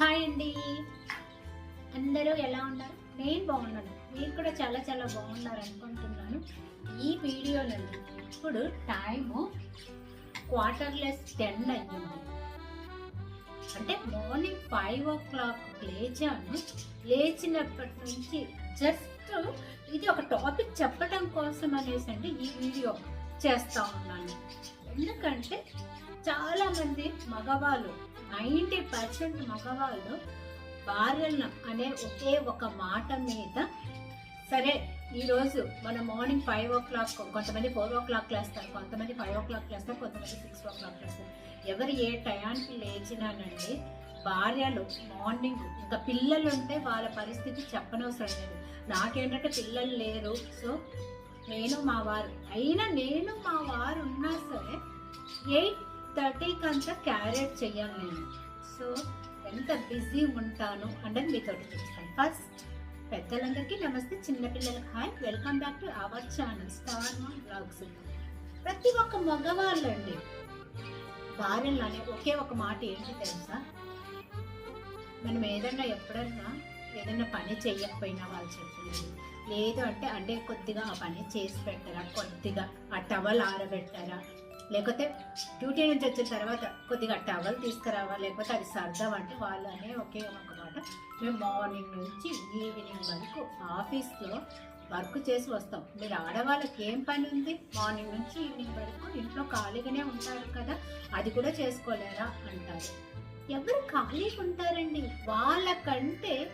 Hi అండి. అందరూ ఎలా ఉన్నారు? నేను బాగున్నాను. మీరు కూడా చాలా చాలా బాగున్నారు అనుకుంటున్నాను. ఈ వీడియోనండి ఇప్పుడు టైము క్వార్టర్లెస్ టెన్ అయ్యింది. అంటే మార్నింగ్ ఫైవ్ ఓ క్లాక్ లేచాను. లేచినప్పటి నుంచి జస్ట్ ఇది ఒక టాపిక్ చెప్పడం కోసం అనేసి అంటే ఈ వీడియో చేస్తూ ఉన్నాను. ఎందుకంటే చాలామంది మగవాళ్ళు నైంటీ పర్సెంట్ మగవాళ్ళు భార్యలను అనే ఒకే ఒక మాట మీద సరే ఈరోజు మన మార్నింగ్ ఫైవ్ ఓ క్లాక్ కొంతమంది ఫోర్ ఓ క్లాక్ లేస్తారు కొంతమంది ఫైవ్ ఓ క్లాక్ లేస్తారు కొంతమంది సిక్స్ ఓ క్లాక్ లేస్తారు. ఎవరు ఏ టయానికి లేచినానండి భార్యలు మార్నింగ్ ఇంకా పిల్లలు ఉంటే వాళ్ళ పరిస్థితి చెప్పనవసరం లేదు. నాకేంటంటే పిల్లలు లేరు సో నేను మా వారు అయినా నేను మా వారు ఉన్నా సరే ఎయిట్ థర్టీకి అంతా క్యారెట్ చెయ్యాలి నేను. సో ఎంత బిజీ ఉంటాను అంటే మీతో చూస్తాను ఫస్ట్ పెద్దలందరికీ నమస్తే చిన్నపిల్లలకు hi. Welcome back to our channel star మా బ్లాగ్స్. ప్రతి ఒక్క మగవాళ్ళండి భార్యలు అనే ఒకే ఒక మాట ఏంటి తెలుసా? మనం ఏదన్నా ఎప్పుడన్నా ఏదైనా పని చేయకపోయినా వాళ్ళు చెప్పలేదు లేదు అంటే అంటే కొద్దిగా ఆ పని చేసి పెట్టరా కొద్దిగా ఆ టవల్ ఆరబెట్టారా లేకపోతే డ్యూటీ నుంచి వచ్చిన తర్వాత కొద్దిగా టవల్ తీసుకురావా లేకపోతే అది సర్దామంటే వాళ్ళు అనే ఒకే ఒక మాట మేము మార్నింగ్ నుంచి ఈవినింగ్ వరకు ఆఫీస్లో వర్క్ చేసి వస్తాం. మీరు ఆడవాళ్ళకి ఏం పని ఉంది? మార్నింగ్ నుంచి ఈవినింగ్ వరకు ఇంట్లో ఖాళీగానే ఉంటారు కదా అది కూడా చేసుకోలేరా అంటారు. ఎవరు ఖాళీగా ఉంటారండి? వాళ్ళకంటే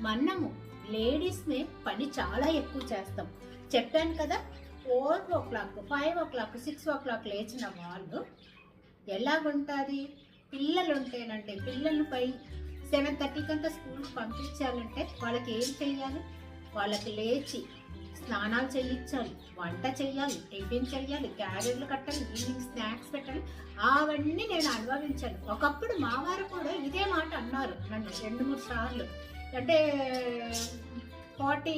మనము లేడీస్ని పని చాలా ఎక్కువ చేస్తాం. చెప్పాను కదా four o'clock five o'clock six o'clock లేచిన వాళ్ళు ఎలాగుంటుంది? పిల్లలు ఉంటేనంటే పిల్లలు పై సెవెన్ థర్టీకి అంతా స్కూల్కి పంపించాలంటే వాళ్ళకి ఏం చేయాలి వాళ్ళకి లేచి స్నానాలు చేయించాలి వంట చేయాలి టిఫిన్ చేయాలి క్యారెట్లు కట్టాలి ఈవినింగ్ స్నాక్స్ పెట్టాలి. అవన్నీ నేను అనుభవించాను. ఒకప్పుడు మా వారు కూడా ఇదే మాట అన్నారు నన్ను రెండు మూడు సార్లు. అంటే ఫార్టీ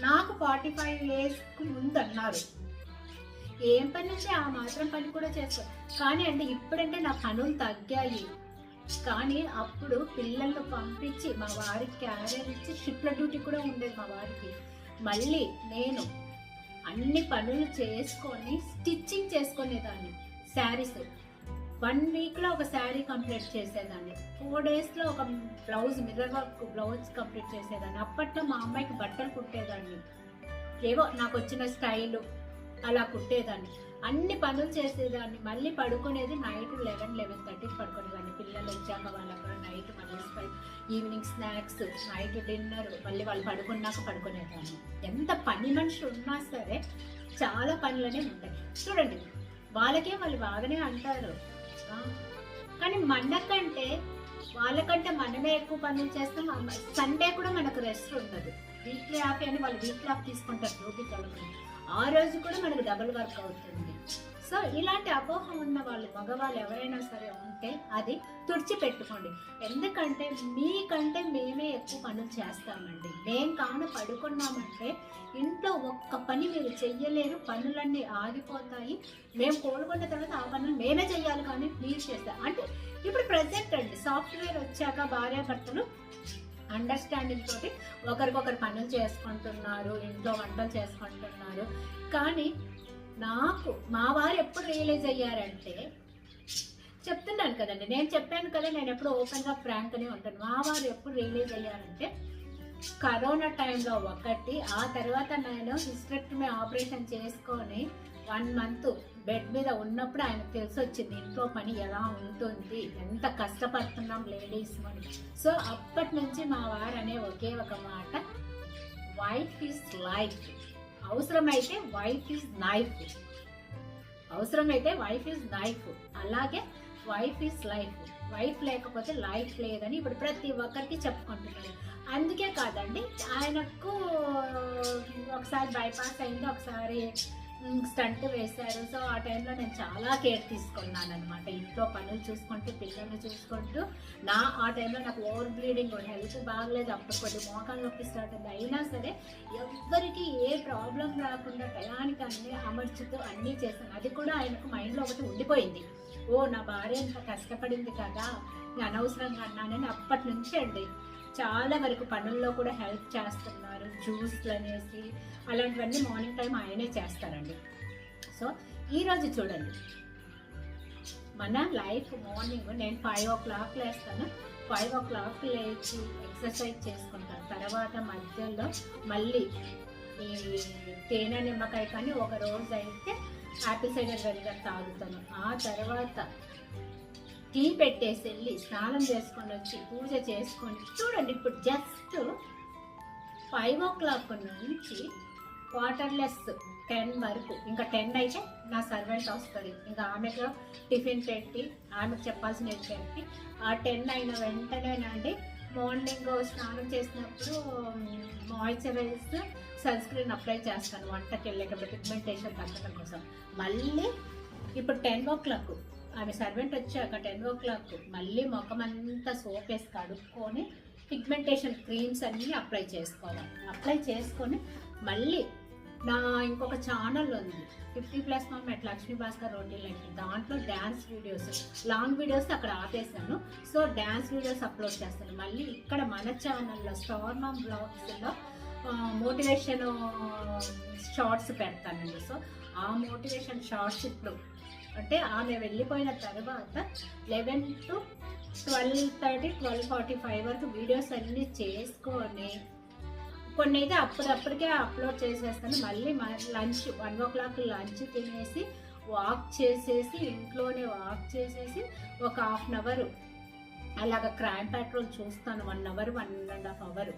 నాకు ఫార్టీ ఫైవ్ ఇయర్స్కి ముందు అన్నారు ఏం పని అంటే ఆ మాత్రం పని కూడా చేస్తారు కానీ అంటే ఇప్పుడంటే నా పనులు తగ్గాయి. కానీ అప్పుడు పిల్లల్ని పంపించి మా వారికి క్యారియర్ ఇచ్చి షిప్ల డ్యూటీ కూడా ఉండేది మా వారికి. మళ్ళీ నేను అన్ని పనులు చేసుకొని స్టిచ్చింగ్ చేసుకునేదాన్ని. శారీస్ వన్ వీక్లో ఒక శారీ కంప్లీట్ చేసేదాన్ని. ఫోర్ డేస్లో ఒక blouse mirror work blouse complete చేసేదాన్ని. అప్పట్లో మా అమ్మాయికి బట్టలు కుట్టేదాన్ని. ఏవో నాకు వచ్చిన స్టైలు అలా కుట్టేదాన్ని. అన్ని పనులు చేసేదాన్ని. మళ్ళీ పడుకునేది నైట్ లెవెన్ లెవెన్ థర్టీకి పడుకునేదాన్ని. పిల్లలు వచ్చాక వాళ్ళకు కూడా నైట్ మళ్ళీ ఈవినింగ్ స్నాక్స్ నైట్ డిన్నర్ మళ్ళీ వాళ్ళు పడుకున్నాక పడుకునేదాన్ని. ఎంత పని మనుషులు ఉన్నా సరే చాలా పనులనే ఉంటాయి. చూడండి వాళ్ళకే వాళ్ళు బాగానే అంటారు. కానీ మనకంటే వాళ్ళకంటే మనమే ఎక్కువ పనులు చేస్తాం. సండే కూడా మనకు రెస్ట్ ఉండదు వీక్లీ ఆఫ్ అని వాళ్ళు వీక్లీ ఆఫ్ తీసుకుంటారు. డ్యూటీకి వెళ్ళమని ఆ రోజు కూడా మనకు డబుల్ వర్క్ అవుతుంది. సో ఇలాంటి అపోహ ఉన్న వాళ్ళు మగవాళ్ళు ఎవరైనా సరే ఉంటే అది తుడిచిపెట్టుకోండి. ఎందుకంటే మీకంటే మేమే ఎక్కువ పనులు చేస్తామండి. మేం కాను పడుకున్నామంటే ఇంట్లో ఒక్క పని మీరు చెయ్యలేరు పనులన్నీ ఆగిపోతాయి. మేము కోలుకున్న తర్వాత ఆ పనులు మేమే చెయ్యాలి కానీ మీరు చేస్తాం అంటే ఇప్పుడు ప్రజెంట్ అండి సాఫ్ట్వేర్ వచ్చాక భార్యాభర్తలు అండర్స్టాండింగ్ తోటి ఒకరికొకరు పనులు చేసుకుంటున్నారు ఇంట్లో వంటలు చేసుకుంటున్నారు. కానీ నాకు మా వారు ఎప్పుడు రియలైజ్ అయ్యారంటే చెప్తున్నాను కదండి నేను చెప్పాను కదా నేను ఎప్పుడు ఓపెన్గా ఫ్రాంక్గానే ఉంటాను. మా వారు ఎప్పుడు రియలైజ్ అయ్యారంటే కరోనా టైంలో ఒకటి ఆ తర్వాత నేను హిస్ట్రెక్టమీ ఆపరేషన్ చేసుకొని వన్ మంత్ బెడ్ మీద ఉన్నప్పుడు ఆయనకు తెలిసి వచ్చింది ఇంట్లో పని ఎలా ఉంటుంది? ఎంత కష్టపడుతున్నాం లేడీస్ అని. సో అప్పటి నుంచి మా వారు అనే ఒకే ఒక మాట వైఫ్ ఈజ్ లైఫ్ అవసరమైతే వైఫ్ ఈజ్ నైఫ్ అవసరమైతే వైఫ్ ఈజ్ నైఫ్ అలాగే వైఫ్ ఈజ్ లైఫ్ వైఫ్ లేకపోతే లైఫ్ లేదని ఇప్పుడు ప్రతి ఒక్కరికి చెప్పుకుంటున్నారు. అందుకే కాదండి ఆయనకు ఒకసారి బైపాస్ అయింది ఒకసారి స్టంట్ వేశారు. సో ఆ టైంలో నేను చాలా కేర్ తీసుకున్నాను అనమాట ఇంట్లో పనులు చూసుకుంటూ పిల్లల్ని చూసుకుంటూ. నా ఆ టైంలో నాకు ఓవర్ బ్లీడింగ్ హెల్త్ బాగలేదు. అప్పుడు కొద్ది మోకాలు నొప్పి స్టార్ట్ అయింది. అయినా సరే ఎవ్వరికి ఏ ప్రాబ్లం రాకుండా టయానికి అన్నీ అమర్చుతూ అన్నీ చేశాను. అది కూడా ఆయనకు మైండ్లో ఒకటి ఉండిపోయింది. ఓ నా భార్య ఇంత కష్టపడింది కదా. నేను అనవసరంగా అన్నానని అప్పటి నుంచి అండి. చాలా వరకు పనుల్లో కూడా హెల్ప్ చేస్తున్నారు. జ్యూస్లు అనేసి అలాంటివన్నీ మార్నింగ్ టైం ఆయనే చేస్తారండి. సో ఈరోజు చూడండి. మన లైఫ్ మార్నింగ్ నేను ఫైవ్ ఓ క్లాక్ లేస్తాను. ఫైవ్ ఓ క్లాక్ లేచి ఎక్సర్సైజ్ చేసుకుంటాను. తర్వాత మధ్యలో మళ్ళీ ఈ తేనె నిమ్మకాయ కానీ ఒక రోజు అయితే యాపిల్ సైడర్ వెనిగర్ తాగుతాను. ఆ తర్వాత టీ పెట్టేసి వెళ్ళి స్నానం చేసుకొని వచ్చి పూజ చేసుకొని చూడండి ఇప్పుడు జస్ట్ ఫైవ్ ఓ క్లాక్ నుంచి వాటర్లెస్ టెన్ వరకు ఇంకా టెన్ అయితే నా సర్వెంట్ వస్తుంది. ఇంకా ఆమెకు టిఫిన్ పెట్టి ఆమెకు చెప్పాల్సినవి చెప్పి ఆ టెన్ అయిన వెంటనేనండి మార్నింగ్ స్నానం చేసినప్పుడు మాయిశ్చరైజ్ సన్ స్క్రీన్ అప్లై చేస్తాను వంటకి వెళ్ళేటప్పుడు పిగ్మెంటేషన్ తగ్గడం కోసం. మళ్ళీ ఇప్పుడు టెన్ ఓ క్లాక్ ఆమె సర్వెంట్ వచ్చాక టెన్ ఓ క్లాక్ మళ్ళీ ముఖం అంతా సోప్ వేసి కడుక్కొని పిగ్మెంటేషన్ క్రీమ్స్ అన్నీ అప్లై చేసుకోవాలి. అప్లై చేసుకొని మళ్ళీ నా ఇంకొక ఛానల్ ఉంది. Fifty plus mom at Lakshmi Bhaskar roti life. దాంట్లో డ్యాన్స్ వీడియోస్ లాంగ్ వీడియోస్ అక్కడ ఆపేసాను సో డ్యాన్స్ వీడియోస్ అప్లోడ్ చేస్తాను. మళ్ళీ ఇక్కడ మన ఛానల్లో స్టార్ మమ్ బ్లాగ్స్లో మోటివేషన్ షార్ట్స్ పెడతానండి. సో ఆ మోటివేషన్ షార్ట్స్ ఇప్పుడు అంటే ఆమె వెళ్ళిపోయిన తర్వాత eleven to twelve thirty twelve forty five వరకు వీడియోస్ అన్నీ చేసుకొని కొన్ని అయితే అప్పుడప్పటికే అప్లోడ్ చేసేస్తాను. మళ్ళీ lunch one o'clock lunch తినేసి వాక్ చేసేసి ఇంట్లోనే వాక్ చేసేసి ఒక హాఫ్ అన్ అవర్ అలాగ క్రైమ్ పెట్రోల్ చూస్తాను. One hour one and half hour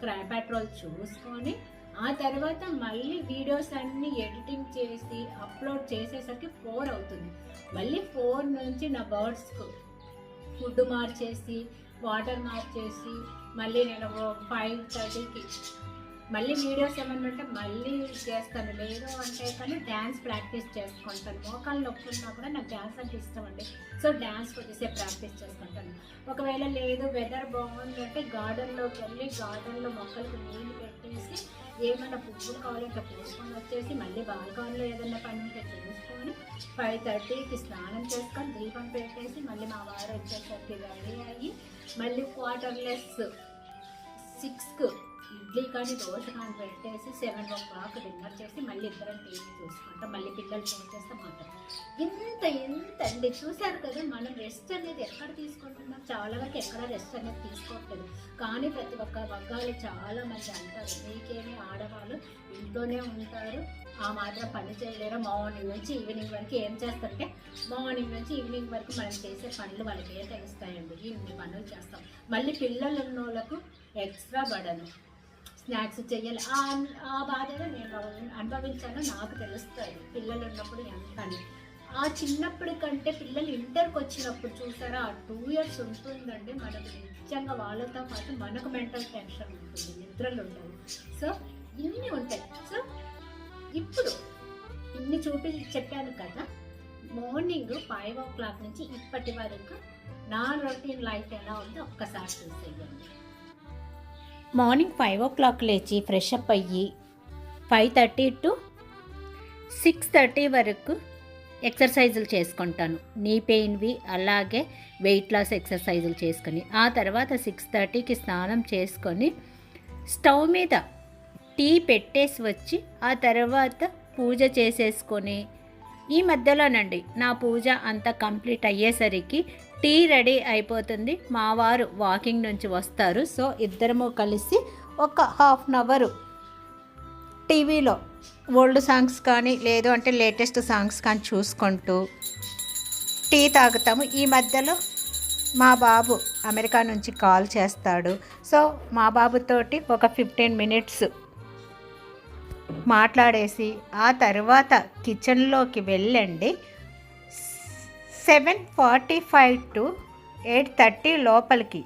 Crime Patrol చూసుకొని ఆ తర్వాత మళ్ళీ వీడియోస్ అన్ని ఎడిటింగ్ చేసి అప్లోడ్ చేసేసరికి ఫోర్ అవుతుంది. మళ్ళీ ఫోర్ నుంచి నా బర్డ్స్కు ఫుడ్ మార్చేసి వాటర్ మార్చేసి మళ్ళీ నేను ఫైవ్ థర్టీకి మళ్ళీ వీడియోస్ ఏమన్నా ఉంటే మళ్ళీ చేస్తాను. లేదు అంటే కానీ డ్యాన్స్ ప్రాక్టీస్ చేసుకుంటాను. మోకాలు నొప్పి ఉన్నా కూడా నాకు డ్యాన్స్ అంటే ఇష్టం అండి. సో డ్యాన్స్ కొద్దిసేపు ప్రాక్టీస్ చేసుకుంటాను. ఒకవేళ లేదు వెదర్ బాగుంది అంటే గార్డెన్లోకి వెళ్ళి గార్డెన్లో మొక్కలకు నీళ్ళు పెట్టేసి ఏమైనా పువ్వులు కావాలంటే పూసుకొని వచ్చేసి మళ్ళీ బాల్కాన్లో ఏదైనా పని ఉంటే చూసుకొని ఫైవ్ థర్టీకి స్నానం చేసుకొని దీపం పెట్టేసి మళ్ళీ మా వారు వచ్చేసరికి రెడీ అయ్యి మళ్ళీ క్వార్టర్లెస్ సిక్స్కు ఇడ్లీ కానీ దోశ కానీ పెట్టేసి సెవెన్ ఓ క్లాక్ డిన్నర్ చేసి మళ్ళీ ఇద్దరం టీవీ చూసుకుంటాం. మళ్ళీ పిల్లలు ఫోన్ చేస్తే మాట్లాడతాం. ఇంత ఎంత అండి. చూశారు కదా మనం రెస్ట్ అనేది ఎక్కడ తీసుకుంటున్నాం? చాలా వరకు ఎక్కడ రెస్ట్ అనేది తీసుకోవట్లేదు కానీ ప్రతి ఒక్క వర్గాలు చాలా మంది అంటారు మీకేమి ఆడవాళ్ళు ఇంట్లోనే ఉంటారు ఆ మాత్రం పని చేయలేరు మార్నింగ్ నుంచి ఈవినింగ్ వరకు ఏం చేస్తారంటే మార్నింగ్ నుంచి ఈవినింగ్ వరకు మనం చేసే పనులు వాళ్ళకి ఏ తెలుస్తాయండి. ఇన్ని పనులు చేస్తాం. మళ్ళీ పిల్లలు ఉన్న వాళ్ళకు ఎక్స్ట్రా బడను స్నాక్స్ చెయ్యాలి. ఆ ఆ బాధలో నేను అనుభవించానో నాకు తెలుస్తుంది పిల్లలు ఉన్నప్పుడు ఎంత అని ఆ చిన్నప్పటి కంటే పిల్లలు ఇంటర్కి వచ్చినప్పుడు చూసారా ఆ టూ ఇయర్స్ ఉంటుందండి. మనకు నిజంగా వాళ్ళతో పాటు మనకు మెంటల్ టెన్షన్ ఉంటుంది నిద్రలు ఉండవు. సో ఇన్ని ఉంటాయి. సో ఇప్పుడు ఇన్ని చూపి చెప్పాను కదా మార్నింగ్ ఫైవ్ ఓ క్లాక్ నుంచి ఇప్పటి వరకు నా రొటీన్ లైఫ్ ఎలా ఉందో ఒక్కసారి చూసేయండి. మార్నింగ్ ఫైవ్ ఓ క్లాక్ లేచి ఫ్రెష్ అప్ అయ్యి five thirty to six thirty వరకు ఎక్సర్సైజులు చేసుకుంటాను. నీ పెయిన్వి అలాగే వెయిట్ లాస్ ఎక్సర్సైజులు చేసుకొని ఆ తర్వాత సిక్స్ థర్టీకి స్నానం చేసుకొని స్టవ్ మీద టీ పెట్టేసి వచ్చి ఆ తర్వాత పూజ చేసేసుకొని ఈ మధ్యలోనండి నా పూజ అంతా కంప్లీట్ అయ్యేసరికి టీ రెడీ అయిపోతుంది. మా వారు వాకింగ్ నుంచి వస్తారు. సో ఇద్దరము కలిసి ఒక హాఫ్ అన్ అవర్ టీవీలో ఓల్డ్ సాంగ్స్ కానీ లేదు అంటే లేటెస్ట్ సాంగ్స్ కానీ చూసుకుంటూ టీ తాగుతాము. ఈ మధ్యలో మా బాబు అమెరికా నుంచి కాల్ చేస్తాడు. సో మా బాబుతోటి ఒక ఫిఫ్టీన్ మినిట్స్ మాట్లాడేసి ఆ తర్వాత కిచెన్లోకి వెళ్ళండి. Seven forty five to eight thirty లోపలికి.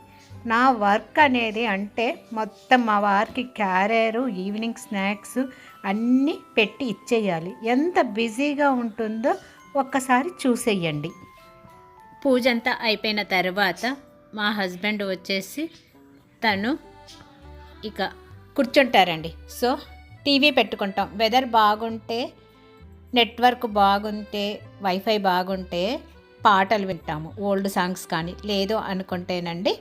నా వర్క్ అనేది అంటే మొత్తం మా వారికి క్యారేరు ఈవినింగ్ స్నాక్స్ అన్నీ పెట్టి ఇచ్చేయాలి. ఎంత బిజీగా ఉంటుందో ఒక్కసారి చూసేయండి. పూజ అంతా అయిపోయిన తర్వాత మా హస్బెండ్ వచ్చేసి తను ఇక కూర్చుంటారండి. సో టీవీ పెట్టుకుంటాం. వెదర్ బాగుంటే నెట్వర్క్ బాగుంటే వైఫై బాగుంటే పాటలు వింటాము ఓల్డ్ సాంగ్స్ కానీ. లేదు అనుకుంటేనండి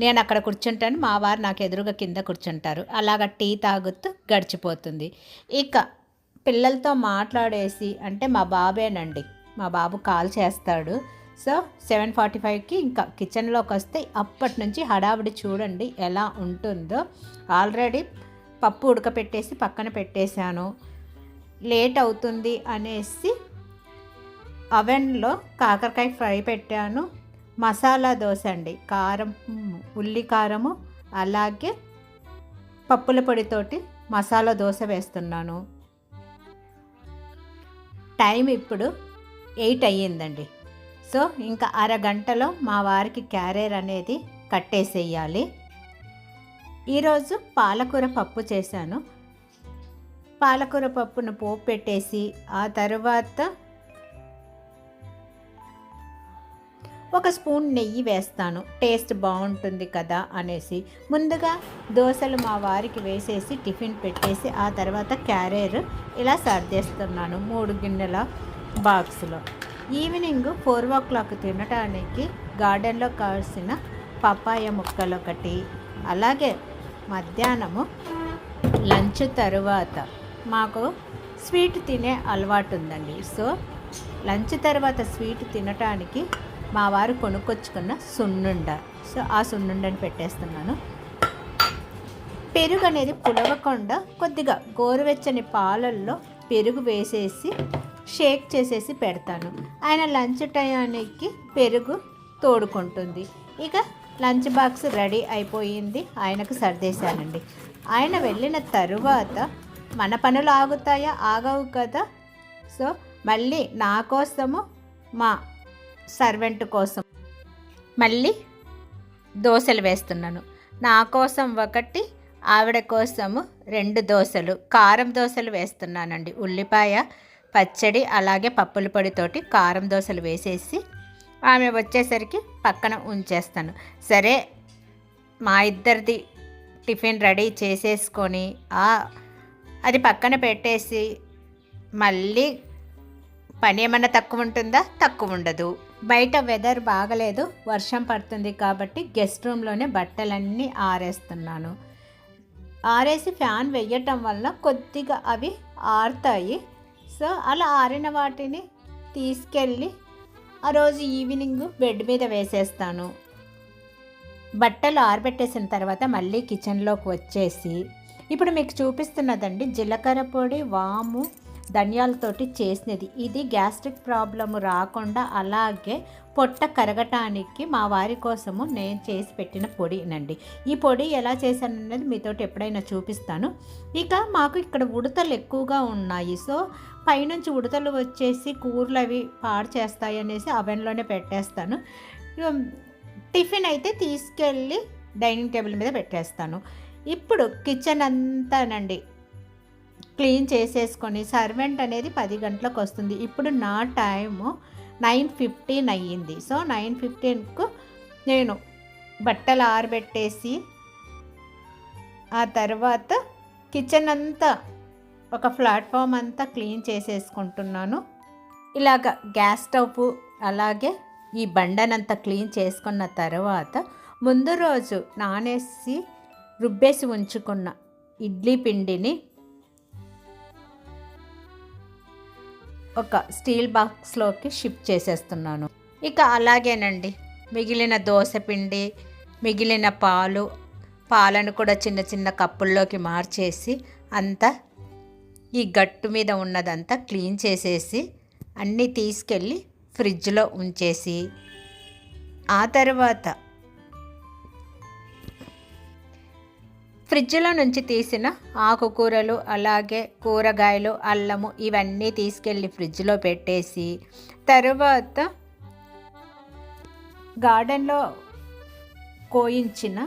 నేను అక్కడ కూర్చుంటాను మా వారు నాకు ఎదురుగా కింద కూర్చుంటారు. అలాగ టీ తాగుతూ గడిచిపోతుంది. ఇక పిల్లలతో మాట్లాడేసి అంటే మా బాబేనండి మా బాబు కాల్ చేస్తాడు. సో సెవెన్ ఫార్టీ ఫైవ్కి ఇంకా కిచెన్లోకి వస్తే అప్పటి నుంచి హడావిడి చూడండి ఎలా ఉంటుందో. ఆల్రెడీ పప్పు ఉడకపెట్టేసి పక్కన పెట్టేశాను. లేట్ అవుతుంది అనేసి అవెన్లో కాకరకాయ ఫ్రై పెట్టాను. మసాలా దోశ అండి. కారం ఉల్లి కారము అలాగే పప్పుల పొడితోటి మసాలా దోశ వేస్తున్నాను. టైం ఇప్పుడు ఎయిట్ అయ్యిందండి. సో ఇంకా అరగంటలో మా వారికి క్యారేర్ అనేది కట్టేసేయాలి. ఈరోజు పాలకూర పప్పు చేశాను. పాలకూర పప్పును పోపు పెట్టేసి ఆ తర్వాత ఒక స్పూన్ నెయ్యి వేస్తాను. టేస్ట్ బాగుంటుంది కదా అనేసి. ముందుగా దోశలు మా వారికి వేసేసి టిఫిన్ పెట్టేసి ఆ తర్వాత క్యారేర్ ఇలా సర్దేస్తున్నాను మూడు గిన్నెల బాక్స్లో. ఈవినింగ్ ఫోర్ ఓ క్లాక్ తినడానికి గార్డెన్లో కావాల్సిన పపాయ ముక్కలు ఒకటి అలాగే మధ్యాహ్నము లంచ్ తరువాత మాకు స్వీట్ తినే అలవాటు ఉందండి సో లంచ్ తర్వాత స్వీట్ తినటానికి మా వారు కొనుక్కొచ్చుకున్న సున్నుండ. సో ఆ సున్నుండని పెట్టేస్తున్నాను. పెరుగు అనేది పులవకుండా కొద్దిగా గోరువెచ్చని పాలల్లో పెరుగు వేసేసి షేక్ చేసేసి పెడతాను. ఆయన లంచ్ టయానికి పెరుగు తోడుకుంటుంది. ఇక లంచ్ బాక్స్ రెడీ అయిపోయింది. ఆయనకు సర్దేశానండి. ఆయన వెళ్ళిన తరువాత మన పనులు ఆగుతాయా? ఆగవు కదా. సో మళ్ళీ నా కోసము మా సర్వెంట్ కోసం మళ్ళీ దోశలు వేస్తున్నాను. నా కోసం ఒకటి ఆవిడ కోసము రెండు దోశలు. కారం దోశలు వేస్తున్నానండి. ఉల్లిపాయ పచ్చడి అలాగే పప్పుల పొడితోటి కారం దోశలు వేసేసి ఆమె వచ్చేసరికి పక్కన ఉంచేస్తాను. సరే మా ఇద్దరిది టిఫిన్ రెడీ చేసేసుకొని అది పక్కన పెట్టేసి మళ్ళీ పని ఏమన్నా తక్కువ ఉంటుందా? తక్కువ ఉండదు. బయట వెదర్ బాగలేదు వర్షం పడుతుంది కాబట్టి గెస్ట్ రూమ్లోనే బట్టలన్నీ ఆరేస్తున్నాను. ఆరేసి ఫ్యాన్ వేయటం వల్ల కొద్దిగా అవి ఆరుతాయి. సో అలా ఆరిన వాటిని తీసుకెళ్ళి ఆ రోజు ఈవినింగ్ బెడ్ మీద వేసేస్తాను. బట్టలు ఆరబెట్టేసిన తర్వాత మళ్ళీ కిచెన్లోకి వచ్చేసి ఇప్పుడు మీకు చూపిస్తున్నదండి జీలకర్ర పొడి వాము ధనియాలతోటి చేసినది. ఇది గ్యాస్ట్రిక్ ప్రాబ్లము రాకుండా అలాగే పొట్ట కరగటానికి మా వారి కోసము నేను చేసి పెట్టిన పొడినండి ఈ పొడి ఎలా చేశానన్నది మీతోటి ఎప్పుడైనా చూపిస్తాను. ఇక మాకు ఇక్కడ ఉడతలు ఎక్కువగా ఉన్నాయి. సో పైనుంచి ఉడతలు వచ్చేసి కూరలు అవి పాడు చేస్తాయి అనేసి అవెన్లోనే పెట్టేస్తాను. టిఫిన్ అయితే తీసుకెళ్ళి డైనింగ్ టేబుల్ మీద పెట్టేస్తాను. ఇప్పుడు కిచెన్ అంతానండి క్లీన్ చేసేసుకొని సర్వెంట్ అనేది పది గంటలకు వస్తుంది. ఇప్పుడు నా టైము నైన్ ఫిఫ్టీన్ అయ్యింది. సో నైన్ ఫిఫ్టీన్కు నేను బట్టలు ఆరబెట్టేసి ఆ తర్వాత కిచెన్ అంతా ఒక ప్లాట్ఫామ్ అంతా క్లీన్ చేసేసుకుంటున్నాను. ఇలాగ గ్యాస్ స్టవ్ అలాగే ఈ బండనంతా క్లీన్ చేసుకున్న తర్వాత ముందు రోజు నానేసి రుబ్బేసి ఉంచుకున్న ఇడ్లీ పిండిని ఒక స్టీల్ బాక్స్లోకి షిఫ్ట్ చేసేస్తున్నాను. ఇక అలాగేనండి. మిగిలిన దోశ పిండి మిగిలిన పాలు పాలను కూడా చిన్న చిన్న కప్పుల్లోకి మార్చేసి అంతా ఈ గట్టు మీద ఉన్నదంతా క్లీన్ చేసేసి అన్నీ తీసుకెళ్ళి ఫ్రిడ్జ్లో ఉంచేసి ఆ తర్వాత ఫ్రిడ్జ్లో నుంచి తీసిన ఆకుకూరలు అలాగే కూరగాయలు అల్లము ఇవన్నీ తీసుకెళ్ళి ఫ్రిడ్జ్లో పెట్టేసి తరువాత గార్డెన్లో కోయించిన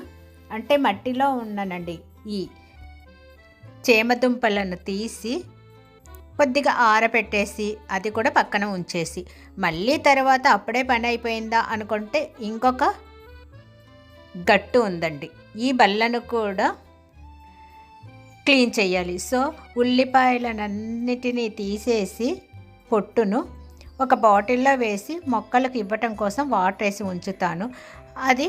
అంటే మట్టిలో ఉన్ననండి ఈ చేమదుంపలను తీసి కొద్దిగా ఆరపెట్టేసి అది కూడా పక్కన ఉంచేసి మళ్ళీ తర్వాత అప్పుడే పని అయిపోయిందా అనుకుంటే ఇంకొక గట్టు ఉందండి. ఈ బల్లను కూడా క్లీన్ చేయాలి. సో ఉల్లిపాయలనన్నిటినీ తీసేసి పొట్టును ఒక బాటిల్లో వేసి మొక్కలకు ఇవ్వటం కోసం వాటర్ వేసి ఉంచుతాను. అది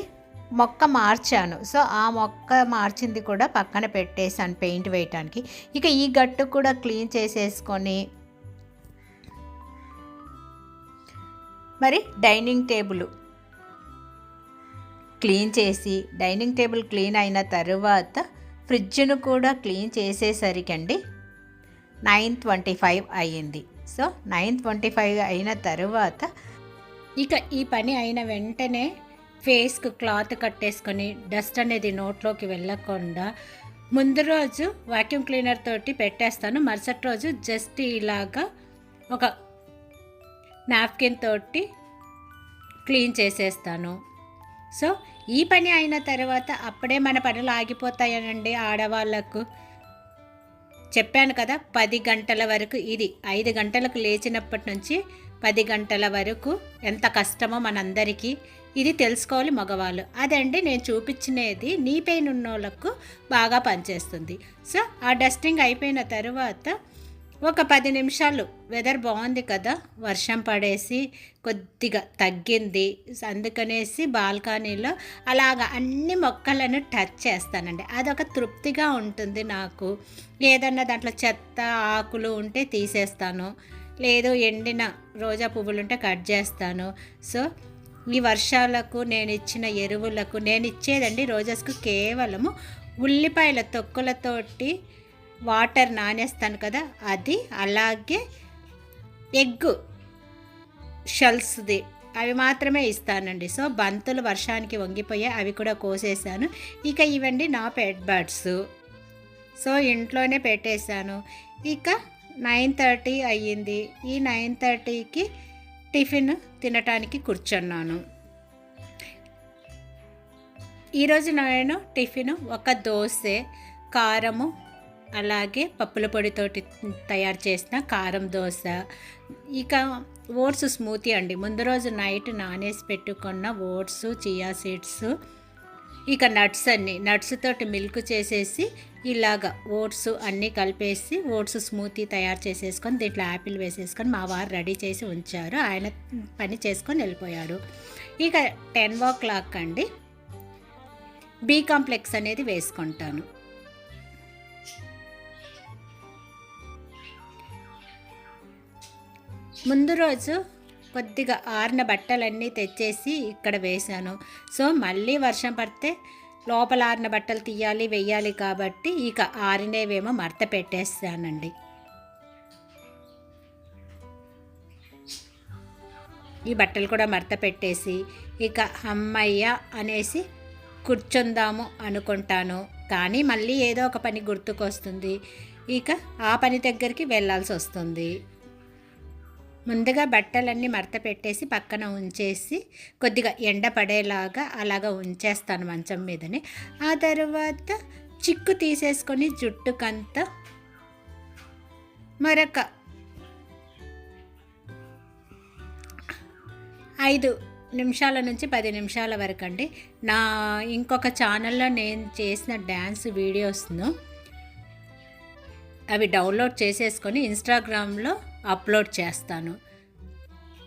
మొక్క మార్చాను. సో ఆ మొక్క మార్చింది కూడా పక్కన పెట్టేసాను పెయింట్ వేయటానికి. ఇక ఈ గట్టు కూడా క్లీన్ చేసేసుకొని మరి డైనింగ్ టేబుల్ క్లీన్ చేసి డైనింగ్ టేబుల్ క్లీన్ అయిన తర్వాత ఫ్రిడ్జ్ను కూడా క్లీన్ చేసేసరికండి నైన్ ట్వంటీ ఫైవ్ అయ్యింది. సో నైన్ ట్వంటీ ఫైవ్ అయిన తర్వాత ఇక ఈ పని అయిన వెంటనే ఫేస్కు క్లాత్ కట్టేసుకొని డస్ట్ అనేది నోట్లోకి వెళ్ళకుండా ముందు రోజు వాక్యూమ్ క్లీనర్ తోటి పెట్టేస్తాను. మరుసటి రోజు జస్ట్ ఇలాగా ఒక నాప్కిన్ తోటి క్లీన్ చేసేస్తాను. సో ఈ పని అయిన తర్వాత అప్పుడే మన పనులు ఆగిపోతాయనండి ఆడవాళ్ళకు చెప్పాను కదా పది గంటల వరకు ఇది. ఐదు గంటలకు లేచినప్పటి నుంచి పది గంటల వరకు ఎంత కష్టమో మనందరికీ. ఇది తెలుసుకోవాలి మగవాళ్ళు. అదండి నేను చూపించినది. నీ పెయిన్ ఉన్నోళ్ళకు బాగా పనిచేస్తుంది. సో ఆ డస్టింగ్ అయిపోయిన తర్వాత ఒక పది నిమిషాలు. వెదర్ బాగుంది కదా? వర్షం పడేసి కొద్దిగా తగ్గింది. అందుకనేసి బాల్కనీలో అలాగ అన్ని మొక్కలను టచ్ చేస్తానండి. అదొక తృప్తిగా ఉంటుంది నాకు. ఏదన్నా దాంట్లో చెత్త ఆకులు ఉంటే తీసేస్తాను. లేదు ఎండిన రోజా పువ్వులు ఉంటే కట్ చేస్తాను. సో ఈ వర్షాలకు నేను ఇచ్చిన ఎరువులకు నేను ఇచ్చేదండి రోజాస్కు కేవలము ఉల్లిపాయల తొక్కులతోటి వాటర్ నానేస్తాను కదా అది అలాగే ఎగ్ షెల్స్ది అవి మాత్రమే ఇస్తానండి. సో బంతులు వర్షానికి వంగిపోయాయి అవి కూడా కోసేసాను. ఇక ఇవండి నా పెట్ బర్డ్స్. సో ఇంట్లోనే పెట్టేశాను. ఇక నైన్ థర్టీ అయ్యింది. ఈ నైన్ థర్టీకి టిఫిన్ తినటానికి కూర్చున్నాను. ఈరోజు నేను టిఫిన్ ఒక దోశ కారము అలాగే పప్పుల పొడితోటి తయారు చేసిన కారం దోశ. ఇక ఓట్స్ స్మూతీ అండి. ముందు రోజు నైట్ నానేసి పెట్టుకున్న ఓట్స్ చియా సీడ్స్ ఇక నట్స్ అన్నీ. నట్స్ తోటి మిల్క్ చేసేసి ఇలాగ ఓట్స్ అన్నీ కలిపేసి ఓట్స్ స్మూతీ తయారు చేసేసుకొని దీంట్లో యాపిల్ వేసేసుకొని మా వారు రెడీ చేసి ఉంచారు. ఆయన పని చేసుకొని వెళ్ళిపోయాడు ఇక టెన్ ఓ క్లాక్ అండి. బీ కాంప్లెక్స్ అనేది వేసుకుంటాను. ముందు రోజు కొద్దిగా ఆరిన బట్టలన్నీ తెచ్చేసి ఇక్కడ వేశాను. సో మళ్ళీ వర్షం పడితే లోపల ఆరిన బట్టలు తీయాలి వెయ్యాలి కాబట్టి ఇక ఆరినేవేమో మడత పెట్టేస్తానండి. ఈ బట్టలు కూడా మడత పెట్టేసి ఇక అమ్మయ్య అనేసి కూర్చుందాము అనుకుంటాను. కానీ మళ్ళీ ఏదో ఒక పని గుర్తుకొస్తుంది. ఇక ఆ పని దగ్గరికి వెళ్ళాల్సి వస్తుంది. ముందుగా బట్టలన్నీ మడత పెట్టేసి పక్కన ఉంచేసి కొద్దిగా ఎండ పడేలాగా అలాగా ఉంచేస్తాను మంచం మీదనే. ఆ తర్వాత చిక్కు తీసేసుకొని జుట్టుకంత మరొక ఐదు నిమిషాల నుంచి పది నిమిషాల వరకు అండి నా ఇంకొక ఛానల్లో నేను చేసిన డ్యాన్స్ వీడియోస్ను అవి డౌన్లోడ్ చేసేసుకొని ఇన్స్టాగ్రామ్లో అప్లోడ్ చేస్తాను.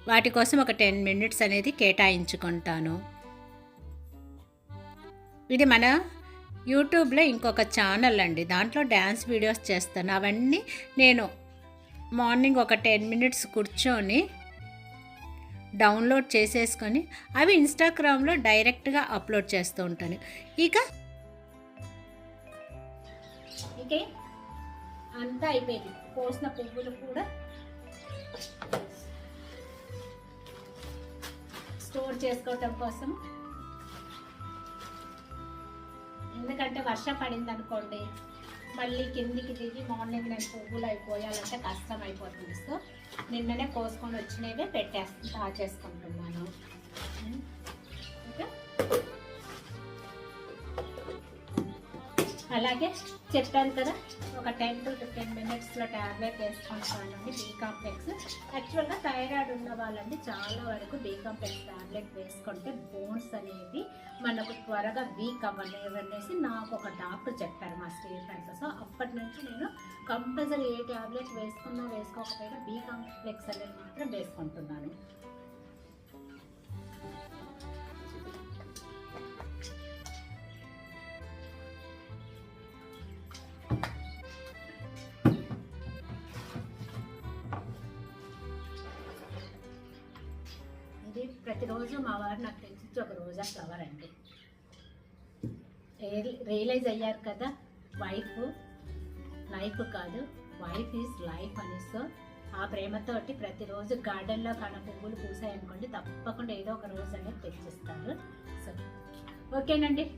వాటి కోసం ఒక టెన్ మినిట్స్ అనేది కేటాయించుకుంటాను. ఇది మన యూట్యూబ్లో ఇంకొక ఛానల్ అండి. దాంట్లో డ్యాన్స్ వీడియోస్ చేస్తాను. అవన్నీ నేను మార్నింగ్ ఒక టెన్ మినిట్స్ కూర్చొని డౌన్లోడ్ చేసేసుకొని అవి ఇన్స్టాగ్రామ్లో డైరెక్ట్గా అప్లోడ్ చేస్తూ ఉంటాను. ఇక అంతా అయిపోయింది. కోసిన పువ్వులు కూడా స్టోర్ చేసుకోవటం కోసం. ఎందుకంటే వర్షం పడింది అనుకోండి మళ్ళీ కిందికి దిగి మార్నింగ్ నేను పువ్వులు అయిపోయాలంటే కష్టం అయిపోతుంది. సో నిన్ననే కోసుకొని వచ్చినవే పెట్టేస్తా దాచేసుకుంటున్నాను అలాగే చెప్పాను కదా ఒక టెన్ టు ఫిఫ్టీన్ మినిట్స్లో ట్యాబ్లెట్ వేసుకుంటానండి బీ కాంప్లెక్స్ యాక్చువల్గా థైరాయిడ్ ఉన్న వాళ్ళండి చాలా వరకు బీ కాంప్లెక్స్ ట్యాబ్లెట్ వేసుకుంటే బోన్స్ అనేది మనకు త్వరగా వీక్ అవ్వలేవనేసి నాకు ఒక డాక్టర్ చెప్పారు మా స్టేట్ సో అప్పటి నుంచి నేను కంపల్సరీ ఏ ట్యాబ్లెట్ వేసుకున్నా వేసుకోకపోయినా బీ కాంప్లెక్స్ అనేది మాత్రం వేసుకుంటున్నాను. తెలిసి ఒక అండి రియల్- రియలైజ్ అయ్యారు కదా వైఫ్. లైఫ్ కాదు వైఫ్ ఈజ్ లైఫ్ అని సో ఆ ప్రేమతోటి ప్రతిరోజు గార్డెన్లో కన పువ్వులు పూసాయనుకోండి తప్పకుండా ఏదో ఒక రోజు అనేది తెచ్చిస్తారు. సో ఓకేనండి?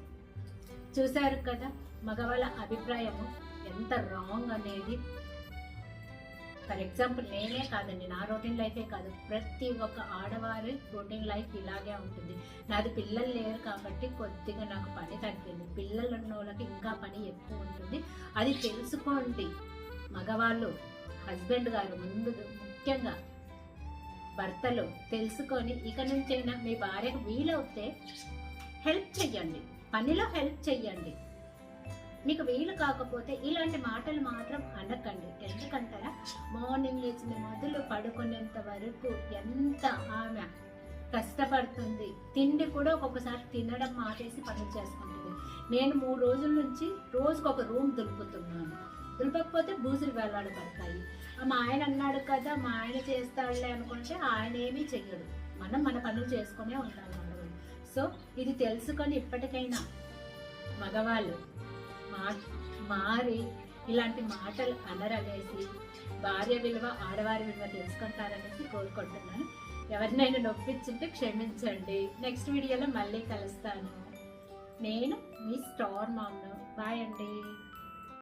చూశారు కదా మగవాళ్ళ అభిప్రాయము ఎంత రాంగ్ అనేది. ఫర్ ఎగ్జాంపుల్ నేనే కాదండి నా రొటీన్ లైఫే కాదు. ప్రతి ఒక్క ఆడవారి రొటీన్ లైఫ్ ఇలాగే ఉంటుంది. నాది పిల్లలు లేరు కాబట్టి కొద్దిగా నాకు పని తగ్గింది. పిల్లలు ఉన్న వాళ్ళకి ఇంకా పని ఎక్కువ ఉంటుంది. అది తెలుసుకోండి. మగవాళ్ళు హస్బెండ్ గారు ముందు ముఖ్యంగా భర్తలు తెలుసుకొని ఇక నుంచైనా మీ భార్యకు వీలవుతే హెల్ప్ చెయ్యండి. పనిలో హెల్ప్ చెయ్యండి. మీకు వీలు కాకపోతే ఇలాంటి మాటలు మాత్రం అనకండి. ఎందుకంటారా? మార్నింగ్ లేచిన మొదలు పడుకునేంత వరకు ఎంత ఆమె కష్టపడుతుంది. తిండి కూడా ఒక్కొక్కసారి తినడం మాటేసి పనులు చేసుకుంటుంది. నేను మూడు రోజుల నుంచి రోజుకు ఒక రూమ్ దులుపుతున్నాను. దులపకపోతే బూజులు వేలాడబడతాయి ఆ మా ఆయన అన్నాడు కదా మా ఆయన చేస్తాడులే అనుకుంటే ఆయన ఏమీ చెయ్యడు. మనం మన పనులు చేసుకునే ఉంటాం. సో ఇది తెలుసుకొని ఇప్పటికైనా మగవాళ్ళు మా మారి ఇలాంటి మాటలు అనరనేసి భార్య విలువ ఆడవారి విలువ తెలుసుకుంటారనేసి కోరుకుంటున్నాను. ఎవరినైనా నొప్పించుంటే క్షమించండి. నెక్స్ట్ వీడియోలో మళ్ళీ కలుస్తాను. నేను మీ స్టార్ మామ్ను. బాయ్ అండి.